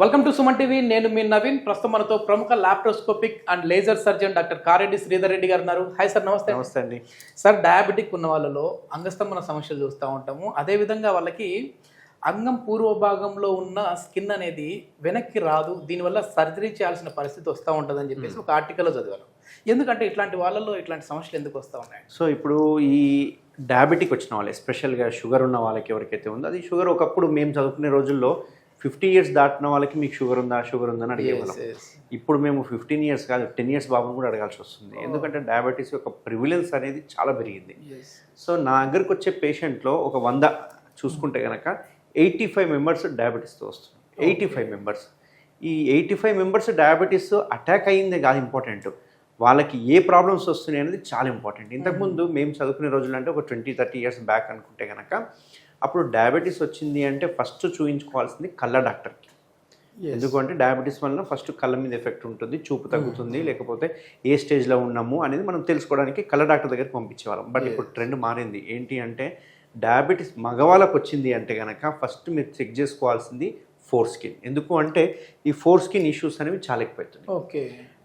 Welcome to Suman TV నేను మీ నవీన్. ప్రస్తుతం మనతో ప్రముఖ laparoscopic and laser surgeon doctor Kareddy Sridhar Reddy గారు ఉన్నారు. హాయ్ సార్ నమస్తే. నమస్తే అండి. సార్ డయాబెటిక్ ఉన్న వాళ్ళలో అంగస్తంభన సమస్యలు చూస్తూ ఉంటాము. అదేవిధంగా వాళ్ళకి అంగం పూర్వ భాగంలో ఉన్న స్కిన్ అనేది వెనక్కి రాదు. దీనివల్ల సర్జరీ చేయాల్సిన పరిస్థితి వస్తూ ఉంటుందని చెప్పేసి ఒక ఆర్టికల్లో చదివాను. ఎందుకంటే ఇట్లాంటి వాళ్ళలో ఇట్లాంటి సమస్యలు ఎందుకు వస్తూ ఉన్నాయి? సో ఇప్పుడు ఈ డయాబెటిక్ వచ్చిన వాళ్ళు ఎస్పెషల్గా షుగర్ ఉన్న వాళ్ళకి ఎవరికైతే ఉందో అది షుగర్ ఒకప్పుడు మేము చదువుకునే రోజుల్లో ఫిఫ్టీ ఇయర్స్ దాటిన వాళ్ళకి మీకు షుగర్ ఉందా షుగర్ ఉందని అడిగేవాళ్ళం ఇప్పుడు మేము ఫిఫ్టీన్ ఇయర్స్ కాదు టెన్ ఇయర్స్ బాబుని కూడా అడగాల్సి వస్తుంది. ఎందుకంటే డయాబెటీస్ యొక్క ప్రివిలెన్స్ అనేది చాలా పెరిగింది. సో నా దగ్గరకు వచ్చే పేషెంట్లో ఒక వంద చూసుకుంటే కనుక ఎయిటీ ఫైవ్ మెంబర్స్ డయాబెటీస్తో వస్తుంది. Eighty five members. ఈ eighty five members diabetes attack అయ్యిందే కాదు ఇంపార్టెంట్. వాళ్ళకి ఏ ప్రాబ్లమ్స్ వస్తున్నాయి అనేది చాలా ఇంపార్టెంట్. ఇంతకుముందు మేము చదువుకునే రోజులు అంటే ఒక ట్వంటీ థర్టీ ఇయర్స్ బ్యాక్ అనుకుంటే కనుక అప్పుడు డయాబెటీస్ వచ్చింది అంటే ఫస్ట్ చూయించుకోవాల్సింది కళ్ళ డాక్టర్కి. ఎందుకంటే డయాబెటీస్ వలన ఫస్ట్ కళ్ళ మీద ఎఫెక్ట్ ఉంటుంది చూపు తగ్గుతుంది లేకపోతే ఏ స్టేజ్లో ఉన్నాము అనేది మనం తెలుసుకోవడానికి కళ్ళ డాక్టర్ దగ్గరికి పంపించేవాళ్ళం. బట్ ఇప్పుడు ట్రెండ్ మారింది. ఏంటి అంటే డయాబెటీస్ మగవాళ్ళకు వచ్చింది అంటే కనుక ఫస్ట్ మీరు చెక్ చేసుకోవాల్సింది ఫోర్ స్కిన్. ఎందుకు అంటే ఈ ఫోర్ స్కిన్ ఇష్యూస్ అనేవి చాలా ఎక్కువవుతున్నాయి ఓకే.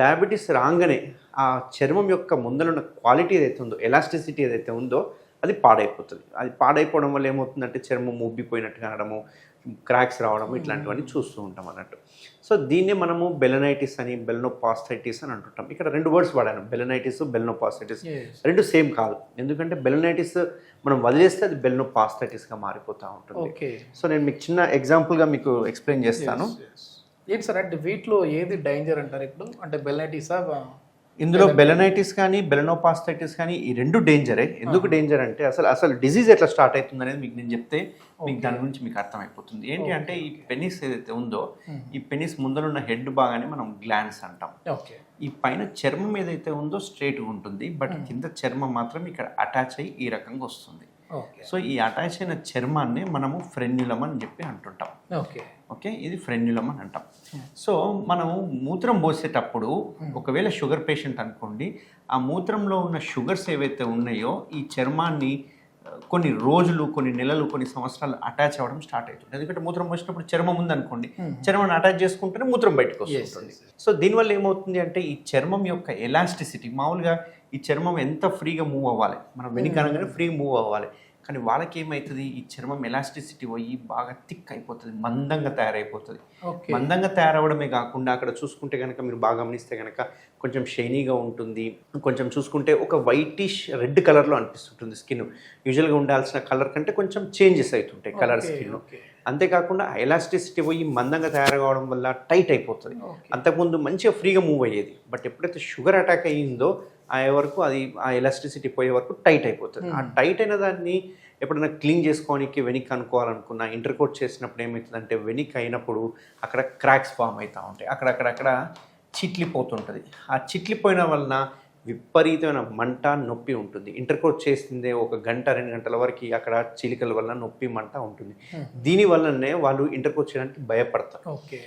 డయాబెటీస్ రాగానే ఆ చర్మం యొక్క ముందరున్న క్వాలిటీ ఏదైతే ఉందో ఎలాస్టిసిటీ ఏదైతే ఉందో అది పాడైపోతుంది. అది పాడైపోవడం వల్ల ఏమవుతుందంటే చర్మం ఉబ్బిపోయినట్టు కావడము క్రాక్స్ రావడం ఇట్లాంటివన్నీ చూస్తూ ఉంటాం అన్నట్టు. సో దీన్నే మనము బెలనైటిస్ అని బెలనోపాస్టైటిస్ అని అంటుంటాం. ఇక్కడ రెండు వర్డ్స్ వాడాను. Balanitis balanoposthitis. రెండు సేమ్ కాదు. ఎందుకంటే బెలనైటిస్ మనం వదిలేస్తే అది బెలనోపాస్టైటిస్గా మారిపోతూ ఉంటుంది. ఓకే. సో నేను మీకు చిన్న ఎగ్జాంపుల్గా మీకు ఎక్స్ప్లెయిన్ చేస్తాను. ఏంటి సార్ అంటే వీటిలో ఏది డేంజర్ అంటారు ఇప్పుడు? అంటే బెల్లైటిసా ఇందులో బెలనైటిస్ కానీ బెలనోపాస్టైటిస్ కానీ ఈ రెండు డేంజరే. ఎందుకు డేంజర్ అంటే అసలు అసలు డిజీజ్ ఎట్లా స్టార్ట్ అవుతుంది అనేది మీకు నేను చెప్తే మీకు దాని గురించి మీకు అర్థమైపోతుంది. ఏంటి అంటే ఈ పెనిస్ ఏదైతే ఉందో ఈ పెనిస్ ముందరున్న హెడ్ భాగాన్ని మనం గ్లాండ్స్ అంటాం. ఓకే. ఈ పైన చర్మం ఏదైతే ఉందో స్ట్రైట్గా ఉంటుంది. బట్ కింద చర్మం మాత్రం ఇక్కడ అటాచ్ అయ్యి ఈ రకంగా వస్తుంది. సో ఈ అటాచ్ అయిన చర్మాన్ని మనము ఫ్రెన్యులం అని చెప్పి అంటుంటాం. ఓకే ఓకే ఇది ఫ్రెన్యులం అని అంటాం. సో మనం మూత్రం పోసేటప్పుడు ఒకవేళ షుగర్ పేషెంట్ అనుకోండి ఆ మూత్రంలో ఉన్న షుగర్స్ ఏవైతే ఉన్నాయో ఈ చర్మాన్ని కొన్ని రోజులు కొన్ని నెలలు కొన్ని సంవత్సరాలు అటాచ్ అవ్వడం స్టార్ట్ అవుతుంది. ఎందుకంటే మూత్రం పోసినప్పుడు చర్మం ఉందనుకోండి చర్మాన్ని అటాచ్ చేసుకుంటేనే మూత్రం బయటకు వస్తుంది సో దీనివల్ల ఏమవుతుంది అంటే ఈ చర్మం యొక్క ఎలాస్టిసిటీ మామూలుగా ఈ చర్మం ఎంత ఫ్రీగా మూవ్ అవ్వాలి మనం వెనుకనగానే ఫ్రీ మూవ్ అవ్వాలి. కానీ వాళ్ళకి ఏమవుతుంది ఈ చర్మం ఎలాస్టిసిటీ పోయి బాగా థిక్ అయిపోతుంది మందంగా తయారైపోతుంది. మందంగా తయారవడమే కాకుండా అక్కడ చూసుకుంటే కనుక మీరు బాగా గమనిస్తే కనుక కొంచెం షైనీగా ఉంటుంది. కొంచెం చూసుకుంటే ఒక వైటిష్ రెడ్ కలర్లో అనిపిస్తుంటుంది స్కిన్ యూజువల్గా ఉండాల్సిన కలర్ కంటే కొంచెం చేంజెస్ అవుతుంటాయి కలర్ స్కిన్ అంతేకాకుండా ఎలాస్టిసిటీ పోయి మందంగా తయారవడం వల్ల టైట్ అయిపోతుంది. అంతకుముందు మంచిగా ఫ్రీగా మూవ్ అయ్యేది. బట్ ఎప్పుడైతే షుగర్ అటాక్ అయ్యిందో ఆ వరకు అది ఆ ఎలాస్టిసిటీ పోయే వరకు టైట్ అయిపోతుంది. ఆ టైట్ అయిన దాన్ని ఎప్పుడైనా క్లీన్ చేసుకోనికి వెనిక్ అనుకోవాలనుకున్నా ఇంటర్కోట్ చేసినప్పుడు ఏమవుతుందంటే వెనిక్ అయినప్పుడు అక్కడ క్రాక్స్ ఫామ్ అవుతూ ఉంటాయి. అక్కడక్కడక్కడ చిట్లిపోతుంటుంది. ఆ చిట్లిపోయిన వలన విపరీతమైన మంట నొప్పి ఉంటుంది. ఇంటర్కోట్ చేసిందే ఒక గంట రెండు గంటల వరకు అక్కడ చిలికల వల్ల నొప్పి మంట ఉంటుంది. దీని వల్లనే వాళ్ళు ఇంటర్కోట్ చేయడానికి భయపడతారు. ఓకే.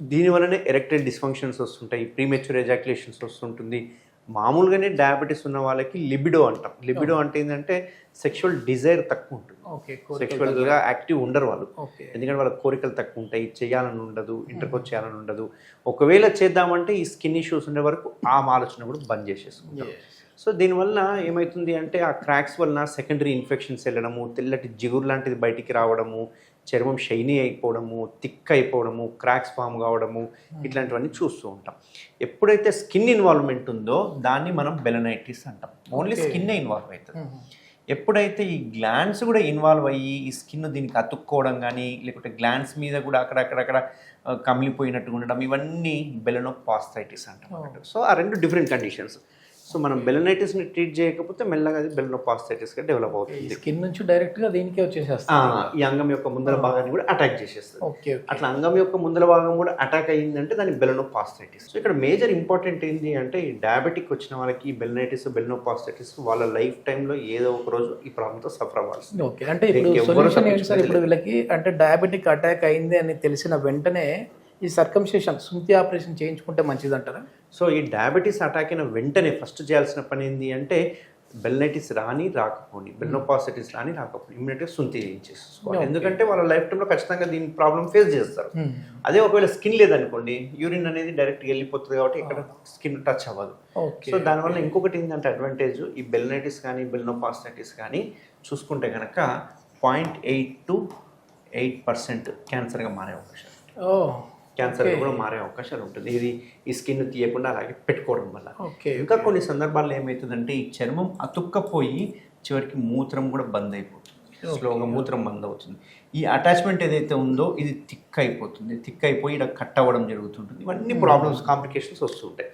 దీనివల్లనే ఎరెక్టైల్ డిస్ఫంక్షన్స్ వస్తుంటాయి ప్రీమెచ్యూర్ ఎజాక్యులేషన్స్ వస్తుంటుంది మామూలుగానే డయాబెటీస్ ఉన్న వాళ్ళకి లిబిడో అంటాం. లిబిడో అంటే ఏంటంటే సెక్షువల్ డిజైర్ తక్కువ ఉంటుంది. ఓకే సెక్షువల్గా యాక్టివ్ ఉండరు వాళ్ళు. ఎందుకంటే వాళ్ళ కోరికలు తక్కువ ఉంటాయి చేయాలని ఉండదు ఇంటర్కోట్ చేయాలని ఉండదు. ఒకవేళ చేద్దామంటే ఈ స్కిన్ ఇష్యూస్ ఉండే వరకు ఆ ఆలోచన కూడా బంద్ చేసేసుకుంటారు సో దీనివల్ల ఏమవుతుంది అంటే ఆ క్రాక్స్ వలన సెకండరీ ఇన్ఫెక్షన్స్ వెళ్ళడము తెల్లటి జిగురు లాంటిది బయటికి రావడము చర్మం షైనీ అయిపోవడము థిక్ అయిపోవడము క్రాక్స్ ఫామ్ కావడము ఇట్లాంటివన్నీ చూస్తూ ఉంటాం. ఎప్పుడైతే స్కిన్ ఇన్వాల్వ్మెంట్ ఉందో దాన్ని మనం బెలనైటిస్ అంటాం. ఓన్లీ స్కిన్నే ఇన్వాల్వ్ అవుతుంది. ఎప్పుడైతే ఈ గ్లాండ్స్ కూడా ఇన్వాల్వ్ అయ్యి ఈ స్కిన్ దీనికి అతుక్కోవడం కానీ లేకుంటే గ్లాండ్స్ మీద కూడా అక్కడక్కడక్కడ కమిలిపోయినట్టు ఉండడం ఇవన్నీ బెలనో పాస్థైటిస్ అంటాం. అన్నట్టు సో ఆ రెండు డిఫరెంట్ కండిషన్స్. సో మనం బెలనైటిస్ని ట్రీట్ చేయకపోతే మెల్లగా అది బెలనో పాస్థైటిస్గా డెవలప్ అవుతుంది. స్కిన్ నుంచి డైరెక్ట్గా దీనికే ఆ, వచ్చేసేస్తుంది ఈ అంగం యొక్క ముందర భాగాన్ని కూడా అటాక్ చేసేస్తుంది. ఓకే అట్లా అంగం యొక్క ముందర భాగం కూడా అటాక్ అయ్యిందంటే దాని బెలనోపాస్టైటిస్ సో ఇక్కడ మేజర్ ఇంపార్టెంట్ ఏంటి అంటే ఈ డయాబెటిక్ వచ్చిన వాళ్ళకి బెలనైటిస్ బెలనోపాస్టైటిస్ వాళ్ళ లైఫ్ టైంలో ఏదో ఒక రోజు ఈ ప్రాబ్లంతో సఫర్ అవ్వాల్సింది. ఓకే అంటే ఇప్పుడు సొల్యూషన్ ఏంటి సార్? ఇప్పుడు వీళ్ళకి అంటే డయాబెటిక్ అటాక్ అయింది అని తెలిసిన వెంటనే ఈ సర్కంశేషన్ సుంతి ఆపరేషన్ చేయించుకుంటే మంచిది అంటారా సో ఈ డయాబెటీస్ అటాక్ అయిన వెంటనే ఫస్ట్ చేయాల్సిన పని ఏంటి అంటే బెల్నైటిస్ రాని రాకపోని బెల్నోపాసిటిస్ రాని రాకపోని ఇమ్మీడియట్గా సుంతి చేయించేసుకోవాలి. Okay. ఎందుకంటే వాళ్ళ లైఫ్ టైంలో ఖచ్చితంగా దీని ప్రాబ్లం ఫేస్ చేస్తారు. Hmm. అదే ఒకవేళ స్కిన్ లేదనుకోండి యూరిన్ అనేది డైరెక్ట్ వెళ్ళిపోతుంది కాబట్టి ఇక్కడ స్కిన్ టచ్ అవ్వదు. సో దానివల్ల ఇంకొకటి ఏంటంటే అడ్వాంటేజ్ ఈ బెల్నైటిస్ కానీ బెల్నోపాస్టైటిస్ కానీ చూసుకుంటే కనుక point eight two eight percent క్యాన్సర్గా మారే అవకాశం. ఓ క్యాన్సర్. కూడా మారే అవకాశాలు ఉంటుంది. ఇది ఈ స్కిన్ తీయకుండా అలాగే పెట్టుకోవడం వల్ల. ఓకే ఇంకా కొన్ని సందర్భాల్లో ఏమవుతుందంటే ఈ చర్మం అతుక్కపోయి చివరికి మూత్రం కూడా బంద్ అయిపోతుంది. స్లోగా మూత్రం బంద్ అవుతుంది. ఈ అటాచ్మెంట్ ఏదైతే ఉందో ఇది థిక్ అయిపోతుంది. థిక్ అయిపోయి ఇక్కడ కట్ అవ్వడం జరుగుతుంటుంది. ఇవన్నీ ప్రాబ్లమ్స్ కాంప్లికేషన్స్ వస్తుంటాయి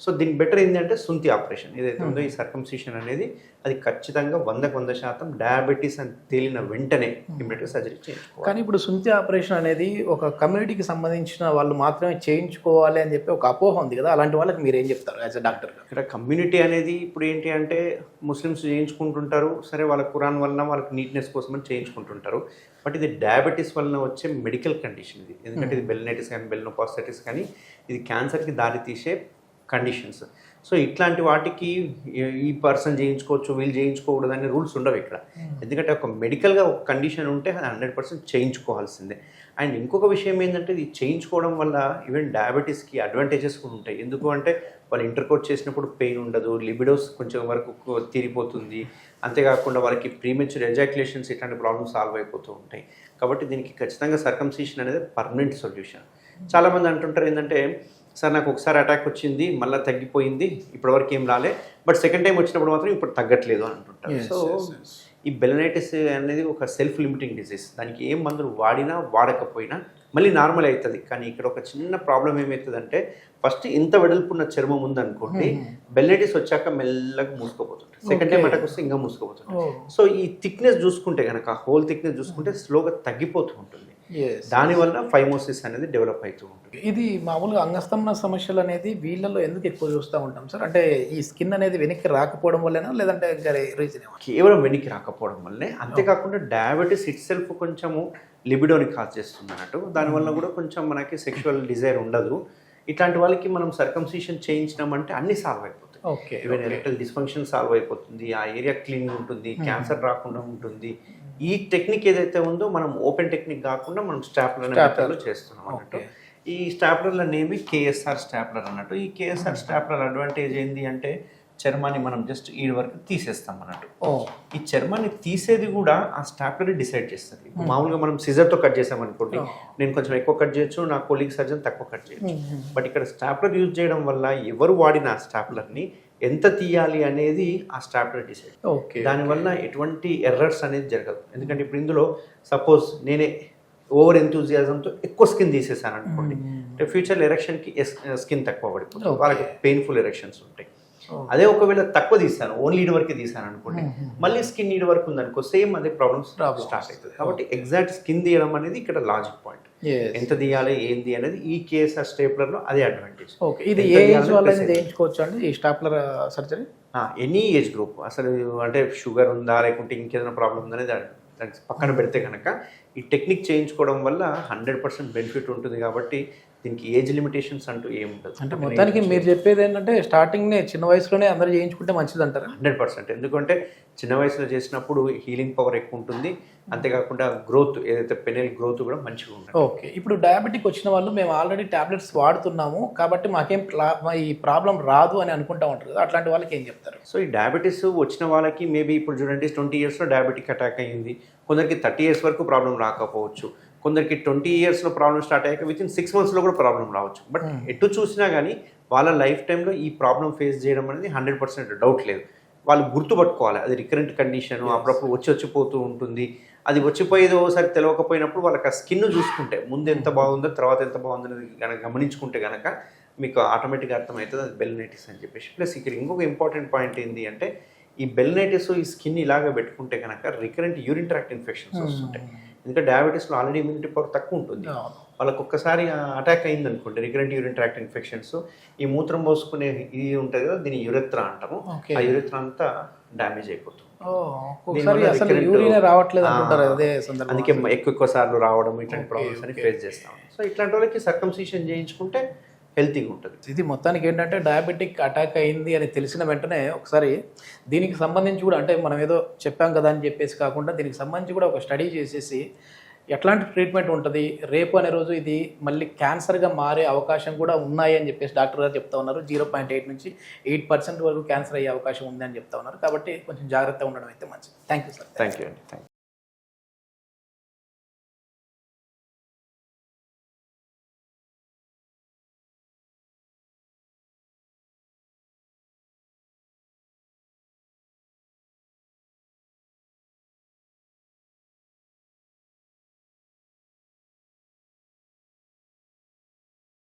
సో దీనికి బెటర్ ఏంటంటే సుంతి ఆపరేషన్. ఏదైతే ఉందో ఈ సర్కంసిషన్ అనేది అది ఖచ్చితంగా వందకు వంద శాతం డయాబెటీస్ అని తేలిన వెంటనే ఇమ్మీడియట్గా సర్జరీ చేయించుకోవాలి. కానీ ఇప్పుడు సుంతి ఆపరేషన్ అనేది ఒక కమ్యూనిటీకి సంబంధించిన వాళ్ళు మాత్రమే చేయించుకోవాలి అని చెప్పి ఒక అపోహ ఉంది కదా. అలాంటి వాళ్ళకి మీరు ఏం చెప్తారు యాజ్ అ డాక్టర్ ఇక్కడ కమ్యూనిటీ అనేది ఇప్పుడు ఏంటి అంటే ముస్లిమ్స్ చేయించుకుంటుంటారు. సరే వాళ్ళ కురాన్ వలన వాళ్ళకి నీట్నెస్ కోసం అని చేయించుకుంటుంటారు. బట్ ఇది డయాబెటీస్ వలన వచ్చే మెడికల్ కండిషన్ ఇది. ఎందుకంటే ఇది బెల్నైటిస్ కానీ బెల్నోపాస్టైటిస్ కానీ ఇది క్యాన్సర్కి దారి తీసే కండిషన్స్ సో ఇట్లాంటి వాటికి ఈ- పర్సన్ చేయించుకోవచ్చు వీళ్ళు చేయించుకోకూడదు అనే రూల్స్ ఉండవు ఇక్కడ. ఎందుకంటే ఒక మెడికల్గా ఒక కండిషన్ ఉంటే అది హండ్రెడ్ పర్సెంట్ చేయించుకోవాల్సిందే. అండ్ ఇంకొక విషయం ఏంటంటే ఇది చేయించుకోవడం వల్ల ఈవెన్ డయాబెటీస్కి అడ్వాంటేజెస్ కూడా ఉంటాయి. ఎందుకు అంటే వాళ్ళు ఇంటర్కోట్ చేసినప్పుడు పెయిన్ ఉండదు లిబిడోస్ కొంచెం వరకు తీరిపోతుంది. అంతేకాకుండా వాళ్ళకి ప్రీమెచ్యూర్ ఎజాక్యులేషన్స్ ఇట్లాంటి ప్రాబ్లమ్స్ సాల్వ్ అయిపోతూ ఉంటాయి. కాబట్టి దీనికి ఖచ్చితంగా సర్కంసీషన్ అనేది పర్మనెంట్ సొల్యూషన్ చాలామంది అంటుంటారు ఏంటంటే సార్ నాకు ఒకసారి అటాక్ వచ్చింది మళ్ళీ తగ్గిపోయింది ఇప్పటివరకు ఏం రాలే. బట్ సెకండ్ టైం వచ్చినప్పుడు మాత్రం ఇప్పుడు తగ్గట్లేదు అని అంటుంటారు సో. ఈ బెలనైటిస్ అనేది ఒక సెల్ఫ్ లిమిటింగ్ డిసీజ్ దానికి ఏం మందులు వాడినా వాడకపోయినా మళ్ళీ నార్మల్ అవుతుంది. కానీ ఇక్కడ ఒక చిన్న ప్రాబ్లం ఏమవుతుందంటే ఫస్ట్ ఇంత వెడల్పున్న చర్మం ఉందనుకోండి బెల్లైటిస్ వచ్చాక మెల్లగా మూసుకోపోతుంది. Second time. అటాక్ వస్తే ఇంకా మూసుకోపోతుంది సో ఈ థిక్నెస్ చూసుకుంటే కనుక హోల్ థిక్నెస్ చూసుకుంటే స్లోగా తగ్గిపోతూ ఉంటుంది. దానివల్ల ఫైమోసిస్ అనేది డెవలప్ అవుతూ ఉంటుంది. ఇది మామూలుగా అంగస్తంభన సమస్యలు అనేది వీళ్ళలో ఎందుకు ఎక్కువ చూస్తూ ఉంటాం సార్? అంటే ఈ స్కిన్ అనేది వెనక్కి రాకపోవడం వల్లనా లేదంటే ఇంకా రీజన్ కేవలం వెనక్కి రాకపోవడం వల్లే అంతేకాకుండా డయాబెటీస్ ఇట్ సెల్ఫ్ కొంచెము లిబిడోని కాజ్ చేస్తుంది అన్నట్టు. దానివల్ల కూడా కొంచెం మనకి సెక్షువల్ డిజైర్ ఉండదు. ఇట్లాంటి వాళ్ళకి మనం సర్కంసిషన్ చేయించినామంటే అన్ని సాల్వ్ అయిపోతాయి. Okay even erectile dysfunction solve అయిపోతుంది ఆ ఏరియా క్లీన్ ఉంటుంది క్యాన్సర్ రాకుండా ఉంటుంది. ఈ టెక్నిక్ ఏదైతే ఉందో మనం ఓపెన్ టెక్నిక్ కాకుండా మనం స్టాప్లర్ అనే Stapler. method లో చేస్తున్నాం అన్నట్టు. ఈ స్టాప్లర్ల నేమి కేఎస్ఆర్ స్టాప్లర్ అన్నట్టు. ఈ కేఎస్ఆర్ స్టాప్లర్ అడ్వాంటేజ్ ఏంటి అంటే చర్మాన్ని మనం జస్ట్ ఈ వరకు తీసేస్తాం అన్నట్టు. ఈ చర్మాన్ని తీసేది కూడా ఆ స్టాప్లర్ డిసైడ్ చేస్తుంది. ఇప్పుడు మామూలుగా మనం సిజర్తో కట్ చేసామనుకోండి. నేను కొంచెం ఎక్కువ కట్ చేయొచ్చు నా కొలీగ్ సర్జన్ తక్కువ కట్ చేయొచ్చు. బట్ ఇక్కడ స్టాప్లర్ యూజ్ చేయడం వల్ల ఎవరు వాడిన ఆ స్టాప్లర్ని ఎంత తీయాలి అనేది ఆ స్టాప్లర్ డిసైడ్. ఓకే దానివల్ల ఎటువంటి ఎర్రర్స్ అనేది జరగదు. ఎందుకంటే ఇప్పుడు ఇందులో సపోజ్ నేనే ఓవర్ ఎంతూజియాజంతో ఎక్కువ స్కిన్ తీసేసాను అనుకోండి అంటే ఫ్యూచర్లో ఎరక్షన్కి స్కిన్ తక్కువ పడిపోతుంది. వాళ్ళకి పెయిన్ఫుల్ ఎరక్షన్స్ ఉంటాయి. అదే ఒకవేళ తక్కువ తీసాను ఓన్లీ ఈడ్ వరకే తీసాను అనుకోండి మళ్ళీ స్కిన్ ఈడ్ వరకు ఉందనుకో సేమ్ అదే ప్రాబ్లమ్స్. స్టార్ట్ అవుతుంది. కాబట్టి ఎగ్జాక్ట్ స్కిన్ తీయడం అనేది ఇక్కడ లాజిక్ పాయింట్. ఎంత తీయాలి ఏంది అనేది ఈ కేఎస్ఆర్ స్టేప్లర్లో అదే అడ్వాంటేజ్. ఓకే ఇది ఏ ఏజ్ వాళ్ళని. చేయించుకోవచ్చు అండి? ఈ stapler surgery? Any age group. అసలు అంటే షుగర్ ఉందా లేకుంటే ఇంకేదైనా ప్రాబ్లం ఉందా అనేది దానికి పక్కన పెడితే కనుక ఈ టెక్నిక్ చేయించుకోవడం వల్ల హండ్రెడ్ పర్సెంట్ బెనిఫిట్ ఉంటుంది కాబట్టి దీనికి ఏజ్ లిమిటేషన్స్ అంటూ ఏం ఉండదు. అంటే మొత్తానికి మీరు చెప్పేది ఏంటంటే స్టార్టింగ్ చిన్న వయసులోనే అందరూ చేయించుకుంటే మంచిది అంటారా? Hundred percent. ఎందుకంటే చిన్న వయసులో చేసినప్పుడు హీలింగ్ పవర్ ఎక్కువ ఉంటుంది. అంతేకాకుండా గ్రోత్ ఏదైతే పెనెల్ గ్రోత్ కూడా మంచిగా ఉంటుంది. ఓకే. ఇప్పుడు డయాబెటిక్ వచ్చిన వాళ్ళు మేము ఆల్రెడీ టాబ్లెట్స్ వాడుతున్నాము. కాబట్టి మాకేం ఈ ప్రాబ్లం రాదు అని అనుకుంటా ఉంటారు కదా. అట్లాంటి వాళ్ళకి ఏం చెప్తారు? సో ఈ డయాబెటీస్ వచ్చిన వాళ్ళకి మేబీ ఇప్పుడు చూడండి ట్వంటీ ఇయర్స్లో డయాబెటిక్ అటాక్ అయ్యింది. కొందరికి థర్టీ ఇయర్స్ వరకు ప్రాబ్లం రాకపోవచ్చు. కొందరికి ట్వంటీ ఇయర్స్లో ప్రాబ్లం స్టార్ట్ అయ్యాక విత్ ఇన్ సిక్స్ మంత్స్లో కూడా ప్రాబ్లం రావచ్చు. బట్ ఎటు చూసినా కానీ వాళ్ళ లైఫ్ టైంలో ఈ ప్రాబ్లం ఫేస్ చేయడం అనేది హండ్రెడ్ పర్సెంట్ డౌట్ లేదు. వాళ్ళు గుర్తుపట్టుకోవాలి. అది రికరెంట్ కండిషన్ అప్పుడప్పుడు వచ్చి వచ్చిపోతూ ఉంటుంది. అది వచ్చిపోయేది ఓసారి తెలియకపోయినప్పుడు వాళ్ళకి ఆ స్కిన్ చూసుకుంటే ముందు ఎంత బాగుందో తర్వాత ఎంత బాగుందో అనేది కనుక గమనించుకుంటే కనుక మీకు ఆటోమేటిక్గా అర్థమవుతుంది అది బెల్నైటిస్ అని చెప్పేసి. ప్లస్ ఇక్కడ ఇంకొక ఇంపార్టెంట్ పాయింట్ ఏంటి అంటే ఈ బెల్నైటిస్ ఈ స్కిన్ ఇలాగ పెట్టుకుంటే కనుక రికరెంట్ యూరిన్ ట్రాక్ట్ ఇన్ఫెక్షన్స్ వస్తుంటాయి. ఎందుకంటే డయాబెటీస్లో ఆల్రెడీ ఇమ్యూనిటీ పవర్ తక్కువ ఉంటుంది. వాళ్ళకి ఒక్కసారి అటాక్ అయింది అనుకోండి రికరెంట్ యూరిన్ ట్రాక్ట్ ఇన్ఫెక్షన్స్ ఈ మూత్రం పోసుకునే ఇది ఉంటుంది కదా దీని యురెత్రా అంటాము. ఆ యురెత్రా అంతా డ్యామేజ్ అయిపోతుంది. అందుకే ఎక్కువ ఎక్కువ సార్లు రావడం ఇట్లాంటి ప్రాబ్లమ్స్ అని. ఫేస్ చేస్తాం. సో ఇట్లాంటి వాళ్ళకి సర్కంసిషన్ చేయించుకుంటే హెల్తీగా ఉంటుంది. ఇది మొత్తానికి ఏంటంటే డయాబెటిక్ అటాక్ అయింది అని తెలిసిన వెంటనే ఒకసారి దీనికి సంబంధించి కూడా అంటే మనం ఏదో చెప్పాం కదా అని చెప్పేసి కాకుండా దీనికి సంబంధించి కూడా ఒక స్టడీ చేసేసి ఎట్లాంటి ట్రీట్మెంట్ ఉంటుంది రేపు అనే రోజు ఇది మళ్ళీ క్యాన్సర్గా మారే అవకాశం కూడా ఉన్నాయి అని చెప్పేసి డాక్టర్ గారు చెప్తా ఉన్నారు. జీరో పాయింట్ ఎయిట్ నుంచి ఎయిట్ పర్సెంట్ వరకు క్యాన్సర్ అయ్యే అవకాశం ఉంది అని చెప్తా ఉన్నారు. కాబట్టి కొంచెం జాగ్రత్తగా ఉండడం అయితే మంచిది. Thank you sir. Thank you అండి. థ్యాంక్